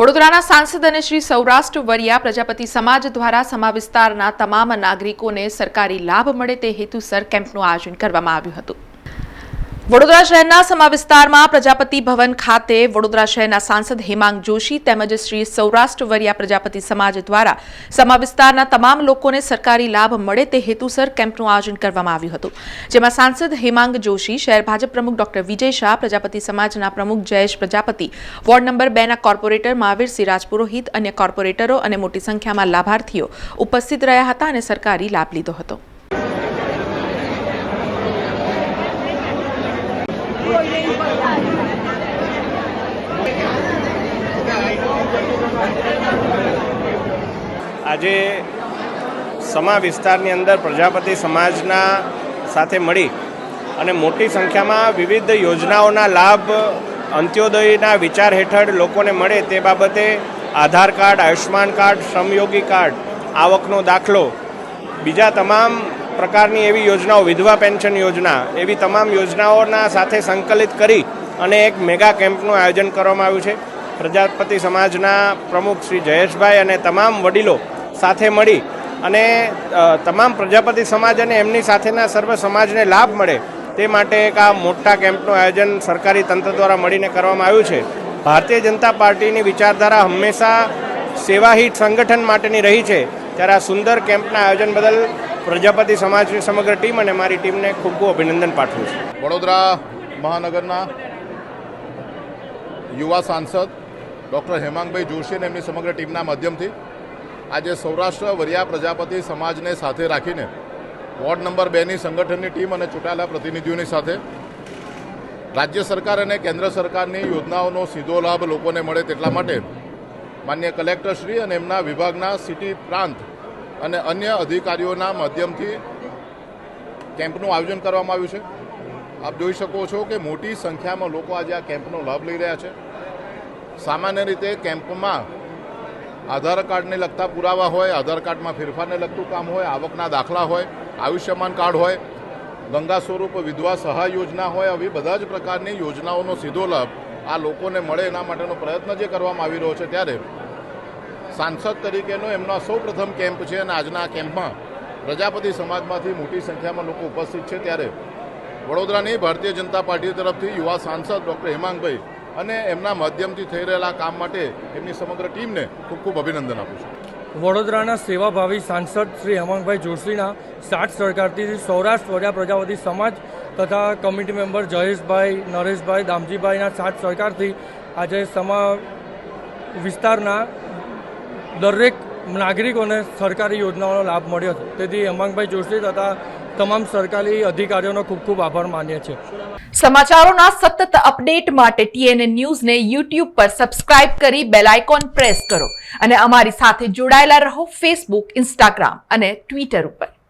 વડોદરાના સાંસદ અને શ્રી સૌરાષ્ટ્ર વરિયા પ્રજાપતિ સમાજ દ્વારા સમા વિસ્તારના તમામ નાગરિકોને સરકારી લાભ મળે તે હેતુસર કેમ્પનું આયોજન કરવામાં આવ્યું હતું. વડોદરા શહેરના સમા વિસ્તારમાં પ્રજાપતિ ભવન ખાતે વડોદરા શહેરના સાંસદ હેમાંગ જોશી તેમજ શ્રી સૌરાષ્ટ્ર વરિયા પ્રજાપતિ સમાજ દ્વારા સમા વિસ્તારના તમામ લોકોને સરકારી લાભ મળે તે હેતુસર કેમ્પનું આયોજન કરવામાં આવ્યું હતું. જેમાં સાંસદ હેમાંગ જોશી, શહેર ભાજપ પ્રમુખ ડોક્ટર વિજય શાહ, પ્રજાપતિ સમાજના પ્રમુખ જયેશ પ્રજાપતિ, વોર્ડ નંબર બેના કોર્પોરેટર મહાવીર રાજપુરોહિત અન્ય કોર્પોરેટરો અને મોટી સંખ્યામાં લાભાર્થીઓ ઉપસ્થિત રહ્યા હતા અને સરકારી લાભ લીધો હતો. આજે સમા વિસ્તારની અંદર પ્રજાપતિ સમાજના સાથે મળી અને મોટી સંખ્યામાં વિવિધ યોજનાઓના લાભ, અંત્યોદયના વિચાર હેઠળ લોકોને મળે તે બાબતે Aadhaar card Ayushman card, Shramyogi card, આવકનો દાખલો, બીજા તમામ પ્રકારની એવી યોજનાઓ, વિધવા પેન્શન યોજના, એવી તમામ યોજનાઓના સાથે સંકલિત કરી અને એક મેગા કેમ્પનું આયોજન કરવામાં આવ્યું છે. પ્રજાપતિ સમાજના પ્રમુખ શ્રી જયેશભાઈ અને તમામ વડીલો સાથે મળી અને તમામ પ્રજાપતિ સમાજ અને એમની સાથેના સર્વ સમાજને લાભ મળે તે માટે એક આ મોટા કેમ્પનું આયોજન સરકારી તંત્ર દ્વારા મળીને કરવામાં આવ્યું છે. ભારતીય જનતા પાર્ટીની વિચારધારા હંમેશા સેવાહિત સંગઠન માટેની રહી છે. ત્યારે આ સુંદર કેમ્પના આયોજન બદલ પ્રજાપતિ સમાજની સમગ્ર ટીમ અને મારી ટીમને ખૂબ ખૂબ અભિનંદન પાઠવું છું. વડોદરા મહાનગરના યુવા સાંસદ ડૉક્ટર હેમાંગભાઈ જોશી અને એમની સમગ્ર ટીમના માધ્યમથી આજે સૌરાષ્ટ્ર વરિયા પ્રજાપતિ સમાજને સાથે રાખીને વોર્ડ નંબર બેની સંગઠનની ટીમ અને ચૂંટાયેલા પ્રતિનિધિઓની સાથે રાજ્ય સરકાર અને કેન્દ્ર સરકારની યોજનાઓનો સીધો લાભ લોકોને મળે તેટલા માટે માન્ય કલેક્ટરશ્રી અને એમના વિભાગના સિટી પ્રાંત અને અન્ય અધિકારીઓના માધ્યમથી કેમ્પનું આયોજન કરવામાં આવ્યું છે. આપ જોઈ શકો છો કે મોટી સંખ્યામાં લોકો આજે આ કેમ્પનો લાભ લઈ રહ્યા છે. સામાન્ય રીતે કેમ્પમાં આધાર કાર્ડને લગતા પુરાવા હોય, આધાર કાર્ડમાં ફેરફારને લગતું કામ હોય, આવકના દાખલા હોય, આયુષ્યમાન કાર્ડ હોય, ગંગા સ્વરૂપ વિધવા સહાય યોજના હોય, આવી બધા જ પ્રકારની યોજનાઓનો સીધો લાભ આ લોકોને મળે એના માટેનો પ્રયત્ન જે કરવામાં આવી રહ્યો છે ત્યારે સાંસદ તરીકેનો એમનો સૌપ્રથમ કેમ્પ છે અને આજના કેમ્પમાં પ્રજાપતિ સમાજમાંથી મોટી સંખ્યામાં લોકો ઉપસ્થિત છે ત્યારે વડોદરાની ભારતીય જનતા પાર્ટી તરફથી યુવા સાંસદ ડૉક્ટર હેમાંગભાઈ અને એમના માધ્યમથી થઈ રહેલા કામ માટે એમની સમગ્ર ટીમને ખૂબ ખૂબ અભિનંદન આપું છું. વડોદરાના સેવાભાવી સાંસદ શ્રી હેમાંગભાઈ જોશીના સાત સરકારથી સૌરાષ્ટ્ર વરિયા પ્રજાપતિ સમાજ તથા કમિટી મેમ્બર જયેશભાઈ, નરેશભાઈ, દામજીભાઈના સાત સરકારથી આજે સમા વિસ્તારના દરેક નાગરિકોને સરકારી યોજનાઓનો લાભ મળ્યો છે. તેથી હેમાંગભાઈ જોશી તથા તમામ સરકારી અધિકારીઓનો ખૂબ ખૂબ આભાર માનીએ છીએ. સમાચારોના સતત અપડેટ માટે ટીએનએ ન્યૂઝને યુટ્યુબ પર સબસ્ક્રાઇબ કરી બેલ આઇકોન પ્રેસ કરો અને અમારી સાથે જોડાયેલા રહો ફેસબુક, ઇન્સ્ટાગ્રામ અને ટ્વિટર ઉપર.